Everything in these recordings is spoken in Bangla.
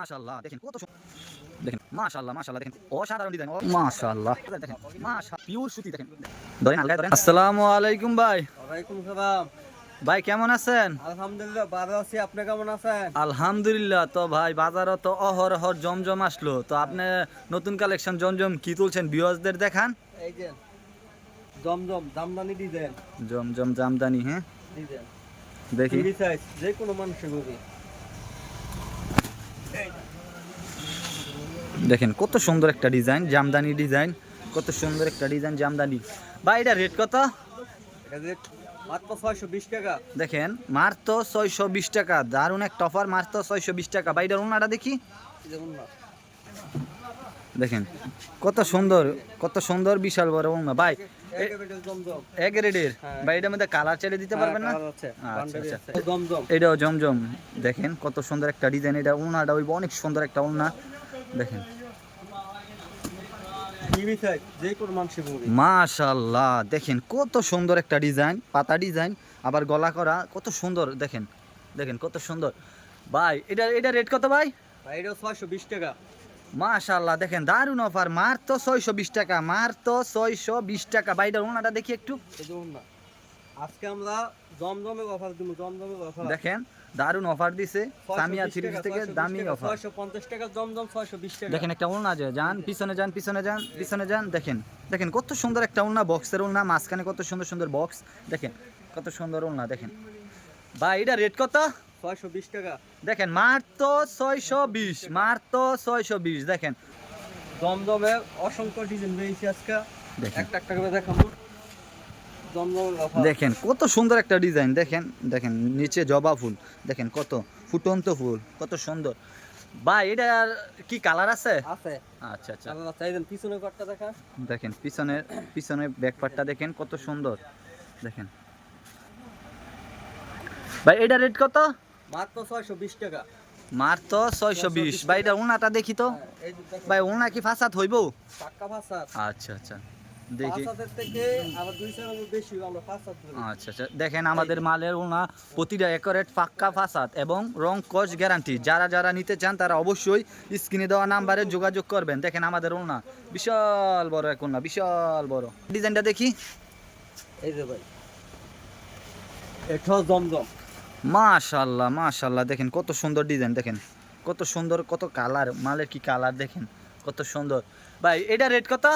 মাশাআল্লাহ দেখেন কত দেখেন মাশাআল্লাহ মাশাআল্লাহ দেখেন অসাধারণ ডিজাইন মাশাআল্লাহ। দেখেন মাশা পিওর সুতি দেখেন ধরেন আলগায় ধরেন। আসসালামু আলাইকুম ভাই। ওয়ালাইকুম সালাম। ভাই কেমন আছেন? আলহামদুলিল্লাহ ভালো আছি। আপনি কেমন আছেন? আলহামদুলিল্লাহ তো ভাই বাজারও তো অহরহর জমজম আসলো। তো আপনি নতুন কালেকশন জমজম কি তুলছেন? বিওয়াজদের দেখান। এই যে জমজম জামদানি ডিজাইন জমজম জামদানি হ্যাঁ? ডিজাইন দেখি। যে কোনো মানুষের দেখেন কত সুন্দর একটা ডিজাইন জামদানি ডিজাইন কত সুন্দর একটা ডিজাইন জামদানি। ভাই এটা রেট কত? দেখেন মাত্র ছয়শো বিশ টাকা। দারুণ একটা অফার মাত্র ছয়শো বিশ টাকা। ভাই এটার ওনাটা দেখি। দেখেন কত সুন্দর কত সুন্দর বিশাল বড় ওনা। ভাই এক রেডের হ্যাঁ। ভাই এটার মধ্যে কালার চালিয়ে দিতে পারবেন না? হ্যাঁ, আচ্ছা, আচ্ছা। এটাও জমজম। দেখেন কত সুন্দর একটা ডিজাইন এটা ওনাটা ওই অনেক সুন্দর একটা ওনা দেখেন। টিভি সাইজ যে কোনো মানুষের গবি মাশাল্লাহ দেখেন কত সুন্দর একটা ডিজাইন পাতা ডিজাইন আবার গলা করা কত সুন্দর দেখেন। দেখেন কত সুন্দর। ভাই এটা এটা রেট কত ভাই? এটা ছয়শো বিশ টাকা। মাশাল্লাহ দেখেন দারুণ অফার মার তো ছয়শো বিশ টাকা মার তো ছয়শো বিশ টাকা। বাইটার ওনাটা দেখি একটু। আজকে আমরা জমজমে অফার দিব জমজমে অফার দেখেন দারুণ অফার দিছে। সামিয়া থ্রি থেকে দামি অফার ছয়শো পঞ্চাশ টাকা জমজম ছয়শো বিশ টাকা। দেখেন একটা ওলনা আছে যান পিছনে যান পিছনে যান পিছনে যান দেখেন। দেখেন কত সুন্দর একটা ওলনা বক্সের ওলনা মাঝখানে কত সুন্দর সুন্দর বক্স দেখেন কত সুন্দর ওলনা দেখেন। ভাই এটা রেট কত? ছয়শো বিশ টাকা। দেখেন মার তো ছয়শো বিশ মার তো ছয়শো বিশ দেখেন। জমজমে অসংখ্য ডিজাইন রয়েছে আজকে। একটা একটা করে দেখাবো। দেখেন কত সুন্দর একটা ডিজাইন দেখেন দেখেন নিচে জবা ফুল দেখেন কত ফুটন্ত ফুল কত সুন্দর। ভাই এটা আর কি কালার আছে? আছে। আচ্ছা আচ্ছা। চাইছেন পিছনে কটটা দেখা দেখেন পিছনের পিছনের ব্যাকপার্টটা দেখেন কত সুন্দর। দেখেন। ভাই এটা রেট কত? মাত্র ছয়শো বিশ টাকা। মার ছয়শো বিশ। ভাই এটা উনাটা দেখি তো। হ্যাঁ, ভাই উনা কি ফাঁসাত হইব? আচ্ছা আচ্ছা। দেখি। আচ্ছা আচ্ছা। দেখেন আমাদের মালের ওনা প্রতিটা একরেট পাক্কা ফাসাদ এবং রং কস গ্যারান্টি। যারা যারা নিতে চান তারা অবশ্যই স্ক্রিনে দেওয়া নাম্বারে যোগাযোগ করবেন। দেখেন আমাদের ওনা বিশাল বড় এক ওনা বিশাল বড়। ডিজাইনটা দেখি। এই যে ভাই এটাও জমজম। মাশাল্লাহ মাশাল্লাহ দেখেন কত সুন্দর ডিজাইন দেখেন। কত সুন্দর কত কালার মালের কি কালার দেখেন। কত সুন্দর। ভাই এটা রেট কত?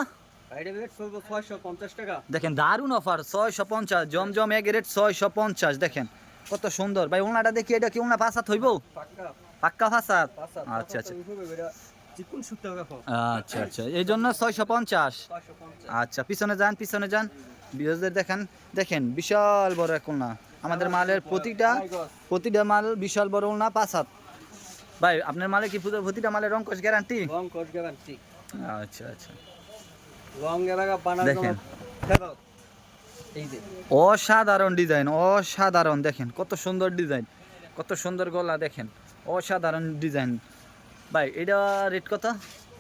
দেখেন দারুণ অফার ছয়শো পঞ্চাশ জমজম এক রেট ছয়শো পঞ্চাশ দেখেন। কত সুন্দর। ভাই ওনাটা দেখি এটা কি ওনা ফাসাদ হইব? পাক্কা। ফাসাদ? আচ্ছা আচ্ছা। আচ্ছা আচ্ছা। এই জন্য ছয়শো পঞ্চাশ। আচ্ছা পিছনে যান পিছনে যান। বিরোধীদের দেখেন দেখেন বিশাল বড় এক ওনা। আমাদের মালের প্রতিটা প্রতিটা মাল বিশাল বড় না পাঁচ হাত। ভাই আপনার মালে কি পুরো- প্রতিটা মালের রং গ্যারান্টি রং কস গ্যারান্টি আচ্ছা আচ্ছা। রং এলাকা দেখেন। অসাধারণ ডিজাইন অসাধারণ দেখেন কত সুন্দর ডিজাইন কত সুন্দর গলা দেখেন অসাধারণ ডিজাইন। ভাই এটা রেট কত?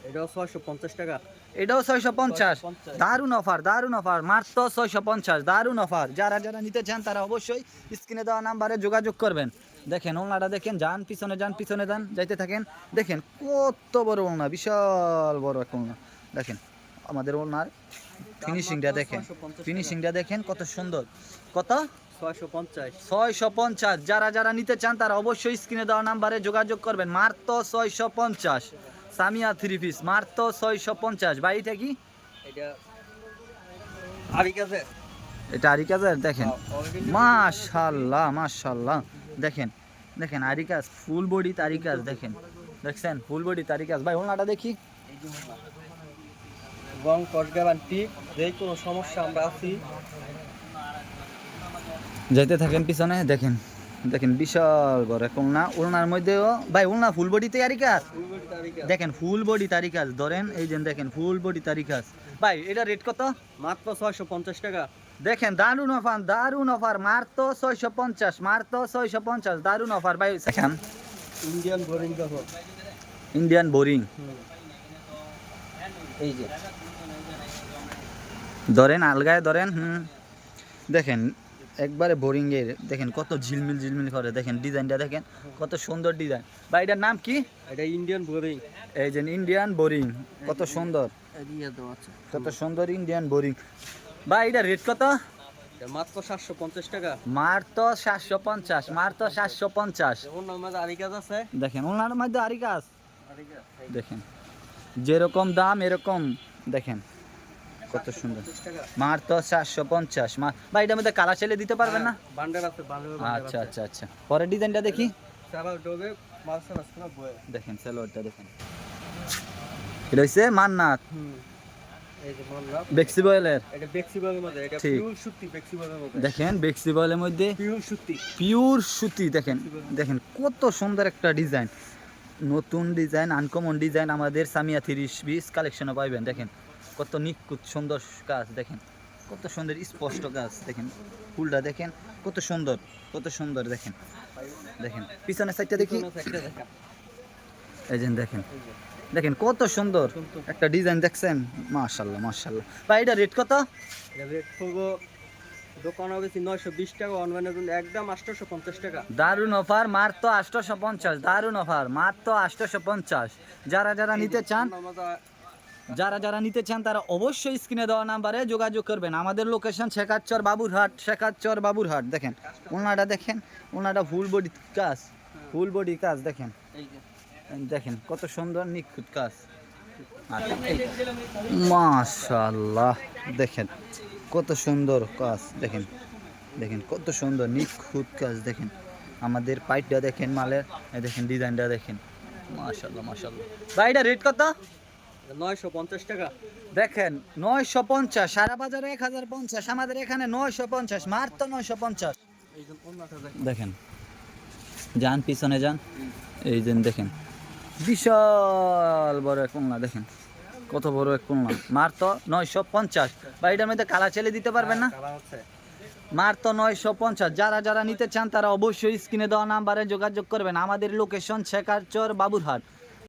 এটা ছয়শো পঞ্চাশ টাকা। এটাও ছয়শো পঞ্চাশ। 650 দারুণ অফার দারুণ অফার মাত্র ছয়শো পঞ্চাশ দারুণ অফার যারা যারা নিতে চান তারা অবশ্যই স্ক্রিনে দেওয়া নাম্বারে যোগাযোগ করবেন। দেখেন ওনাটা দেখেন যান পিছনে যান পিছনে যান যাইতে থাকেন। দেখেন কত বড় ওনা বিশাল বড় একটা ওনা দেখেন আমাদের ওনার ফিনিশিংটা দেখেন। ফিনিশিংটা দেখেন কত সুন্দর। কত? ছয়শো পঞ্চাশ। ছয়শো পঞ্চাশ। যারা যারা নিতে চান তারা অবশ্যই স্ক্রিনে দেওয়া নাম্বারে যোগাযোগ করবেন। মাত্র ছয়শো পঞ্চাশ। সামিয়া থ্রি পিস মাত্র ছয়শো পঞ্চাশ। কি? এটা কাছে এটা আরিকাজের দেখেন। মাশাল্লাহ মাশাল্লাহ। দেখেন দেখেন আরিকাজ ফুল বডি তারিকাজ দেখেন। দেখছেন? ফুল বডি তারিকাজ ভাই ওনাটা দেখি। রং যে কোনো সমস্যা আমরা আছি। যেতে থাকেন পিছনে দেখেন। দেখেন বিশাল বড় এক ওলনা ওলনার মধ্যেও ভাই উলনা ফুল আরিকাজ ফুলবেড়ি তারিখে দেখেন ফুল বডি তারিকাজ ধরেন এই যে দেখেন ফুল বডি তারিকাজ ভাই এটা রেট কত? মাত্র ছয়শো পঞ্চাশ টাকা। দেখেন দারুণ অফার দারুণ অফার মারতো ছয়শো পঞ্চাশ মারতো ছয়শো পঞ্চাশ। দারুণ অফার ভাই দেখেন। ইন্ডিয়ান বোরিং ইন্ডিয়ান বোরিং এই যে। ধরেন আলগায় ধরেন হুম। দেখেন একবারে বোরিং এর দেখেন কত ঝিলমিল ঝিলমিল করে দেখেন ডিজাইনটা দেখেন কত সুন্দর ডিজাইন। বা এটার নাম কি? এটা ইন্ডিয়ান বোরিং এই যে ইন্ডিয়ান বোরিং কত সুন্দর। কত সুন্দর ইন্ডিয়ান বোরিং বা এটা রেট কত? মাত্র সাতশো পঞ্চাশ টাকা। সাতশো পঞ্চাশ মার সাতশো পঞ্চাশ। আছে। দেখেন ওনার মধ্যে আরি গাছ দেখেন যেরকম দাম এরকম দেখেন। কত সুন্দর। মার তো সাতশো পঞ্চাশ মা বা এটার মধ্যে কালা ছেলে দিতে পারবেন না? বান্ডার আচ্ছা আচ্ছা আচ্ছা। পরের ডিজাইনটা দেখি। দেখেন স্যালোয়ারটা দেখেন। এটা হচ্ছে বেক্সিবলের মধ্যে পিওর সুতি দেখেন মধ্যে পিওর সুতি। দেখেন দেখেন কত সুন্দর একটা ডিজাইন। নতুন ডিজাইন আনকমন ডিজাইন আমাদের সামিয়া তিরিশ বিশ কালেকশনে পাইবেন দেখেন। কত নিখুঁত সুন্দর কাজ দেখেন কত সুন্দর স্পষ্ট গাছ দেখেন ফুলটা দেখেন কত সুন্দর কত সুন্দর দেখেন দেখেন পিছনের সাইডটা দেখি। এই যে দেখেন দেখেন কত সুন্দর। একটা ডিজাইন দেখছেন মাশাল্লাহ মাশাল্লাহ ভাই এটা রেট কত? এটা রেট পড়ব দোকান হবে নয়শো বিশ টাকা অনলাইনে একদম আটশোশো পঞ্চাশ টাকা। দারুণ অফার মাত্র আটশোশো পঞ্চাশ দারুণ অফার মাত্র আটশোশো পঞ্চাশ। যারা যারা নিতে চান যারা যারা নিতে চান তারা অবশ্যই স্ক্রিনে দেওয়া নাম্বারে যোগাযোগ করবেন। আমাদের লোকেশন শেখাচ্চর বাবুরহাট শেখাচ্চর বাবুরহাট দেখেন। ওনাটা দেখেন ওনাটা ফুল বডি কাজ ফুল বডি কাজ দেখেন। দেখেন কত সুন্দর নিখুঁত কাজ। মাশাল্লাহ দেখেন কত সুন্দর কাজ দেখেন। দেখেন কত সুন্দর নিখুঁত কাজ দেখেন। আমাদের পাইপটা দেখেন মালের দেখেন ডিজাইনটা দেখেন। মাশাল্লাহ মাশাল্লাহ ভাই এটা রেট কত? নয়শো পঞ্চাশ টাকা। দেখেন নয়শো পঞ্চাশ সারা বাজারে এক হাজার পঞ্চাশ আমাদের এখানে নয়শো পঞ্চাশ মাত্র নয়শো পঞ্চাশ। দেখেন যান পিছনে যান। এই যে দেখেন বিশাল বড় এক কোনলা দেখেন কত বড় এক কোনলা মার তো নয়শো পঞ্চাশ। বা এটার মধ্যে কালা ছেলে দিতে পারবেন না? কালার মার তো নয়শো পঞ্চাশ। যারা যারা নিতে চান তারা অবশ্যই স্ক্রিনে দেওয়া নাম্বারে যোগাযোগ করবেন। আমাদের লোকেশন শেখারচর বাবুরহাট।